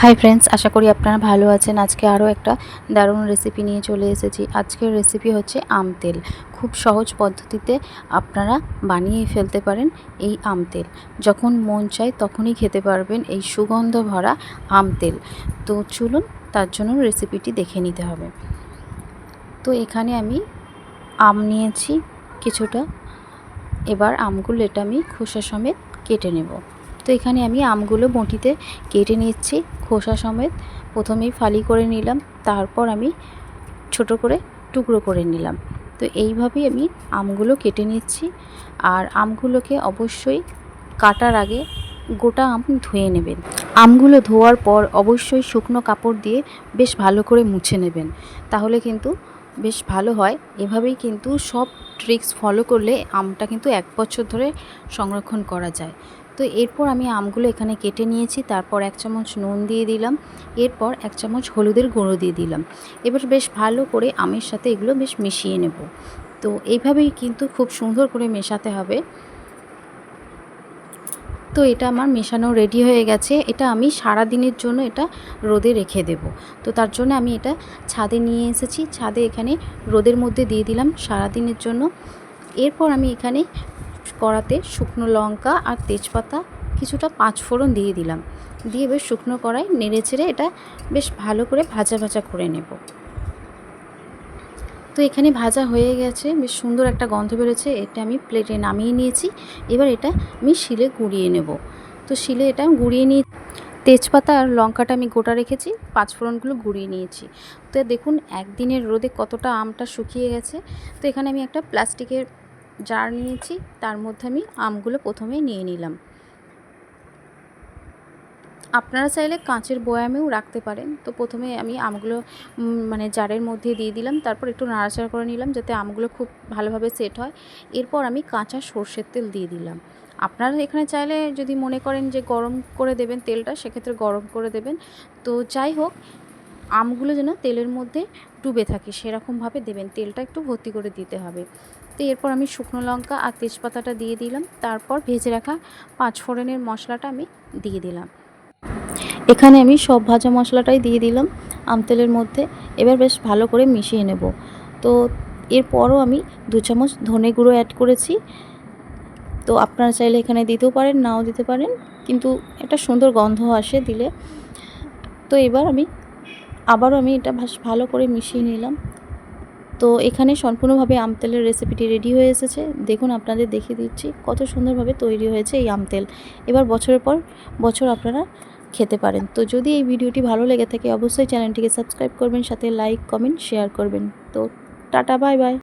Hi friends আশা করি আপনারা ভালো আছেন। আজকে আরও একটা দারুণ রেসিপি নিয়ে চলে এসেছি। আজকের রেসিপি হচ্ছে আম তেল। খুব সহজ পদ্ধতিতে আপনারা বানিয়ে ফেলতে পারেন এই আম তেল। যখন মন চায় তখনই খেতে পারবেন এই সুগন্ধ ভরা আম তেল। তো চলুন তার জন্য রেসিপিটি দেখে নিতে হবে। তো এখানে আমি আম নিয়েছি কিছুটা। এবার আমগুলো এটা আমি খোসা সমেত কেটে নেব। তো এখানে আমি আমগুলো বঁটিতে কেটে নিচ্ছি, খোসা সমেত। প্রথমেই ফালি করে নিলাম, তারপর আমি ছোট করে টুকরো করে নিলাম। তো এইভাবেই আমি আমগুলো কেটে নিচ্ছি। আর আমগুলোকে অবশ্যই কাটার আগে গোটা আম ধুয়ে নেবেন। আমগুলো ধোয়ার পর অবশ্যই শুকনো কাপড় দিয়ে বেশ ভালো করে মুছে নেবেন। তাহলে কিন্তু বেশ ভালো হয়। এভাবেই কিন্তু সব ট্রিক্স ফলো করলে আমটা কিন্তু এক বছর ধরে সংরক্ষণ করা যায়। তো এরপর আমি আমগুলো এখানে কেটে নিয়েছি, তারপর এক চামচ নুন দিয়ে দিলাম, এরপর এক চামচ হলুদের গুঁড়ো দিয়ে দিলাম। এবার বেশ ভালো করে আমের সাথে এগুলো বেশ মিশিয়ে নেব। তো এইভাবেই কিন্তু খুব সুন্দর করে মেশাতে হবে। তো এটা আমার মেশানো রেডি হয়ে গেছে। এটা আমি সারা দিনের জন্য এটা রোদে রেখে দেব। তো তার জন্য আমি এটা ছাদে নিয়ে এসেছি। ছাদে এখানে রোদের মধ্যে দিয়ে দিলাম সারা দিনের জন্য। এরপর আমি এখানে কড়াতে শুকনো লঙ্কা আর তেজপাতা কিছুটা পাঁচ ফোড়ন দিয়ে দিলাম। দিয়ে বেশ শুকনো কড়াই নেড়ে চেড়ে এটা বেশ ভালো করে ভাজা ভাজা করে নেব। তো এখানে ভাজা হয়ে গেছে, বেশ সুন্দর একটা গন্ধ বেরোচ্ছে, এটা আমি প্লেটে নামিয়ে নিয়েছি। এবার এটা আমি শিলে গুঁড়িয়ে নেব। তো শিলে এটা গুঁড়িয়ে নিয়ে তেজপাতা আর লঙ্কাটা আমি গোটা রেখেছি, পাঁচফোড়নগুলো গুঁড়িয়ে নিয়েছি। তো দেখুন, একদিনের রোদে কতটা আমটা শুকিয়ে গেছে। তো এখানে আমি একটা প্লাস্টিকের জার নিয়েছি, তার মধ্যে আমি আমগুলো প্রথমে নিয়ে নিলাম। আপনারা চাইলে কাঁচের বয়ামেও রাখতে পারেন। তো প্রথমে আমি আমগুলো মানে জারের মধ্যে দিয়ে দিলাম, তারপর একটু নাড়াচাড়া করে নিলাম যাতে আমগুলো খুব ভালোভাবে সেট হয়। এরপর আমি কাঁচা সর্ষের তেল দিয়ে দিলাম। আপনারা এখানে চাইলে যদি মনে করেন যে গরম করে দেবেন তেলটা, সেক্ষেত্রে গরম করে দেবেন। তো যাই হোক আমগুলো যেন তেলের মধ্যে ডুবে থাকে, সেরকমভাবে দেবেন। তেলটা একটু ভর্তি করে দিতে হবে। তো এরপর আমি শুকনো লঙ্কা আর তেজপাতাটা দিয়ে দিলাম। তারপর ভেজে রাখা পাঁচ ফোড়নের মশলাটা আমি দিয়ে দিলাম। এখানে আমি সব ভাজা মশলাটাই দিয়ে দিলাম আম তেলের মধ্যে। এবার বেশ ভালো করে মিশিয়ে নেব। তো এরপরও আমি দু চামচ ধনে গুঁড়ো অ্যাড করেছি। তো আপনারা চাইলে এখানে দিতেও পারেন, নাও দিতে পারেন। কিন্তু একটা সুন্দর গন্ধ আসে দিলে। তো এবার আমি আবারও আমি এটা ভালো করে মিশিয়ে নিলাম। তো এখানে সম্পূর্ণভাবে আম তেলের রেসিপিটি রেডি হয়ে এসেছে। দেখুন, আপনাদের দেখিয়ে দিচ্ছি কত সুন্দরভাবে তৈরি হয়েছে এই আম তেল। এবার বছরের পর বছর আপনারা খেতে পারেন। তো যদি এই ভিডিওটি ভালো লেগে থাকে, অবশ্যই চ্যানেলটিকে সাবস্ক্রাইব করবেন, সাথে লাইক কমেন্ট শেয়ার করবেন। তো টাটা বাই বাই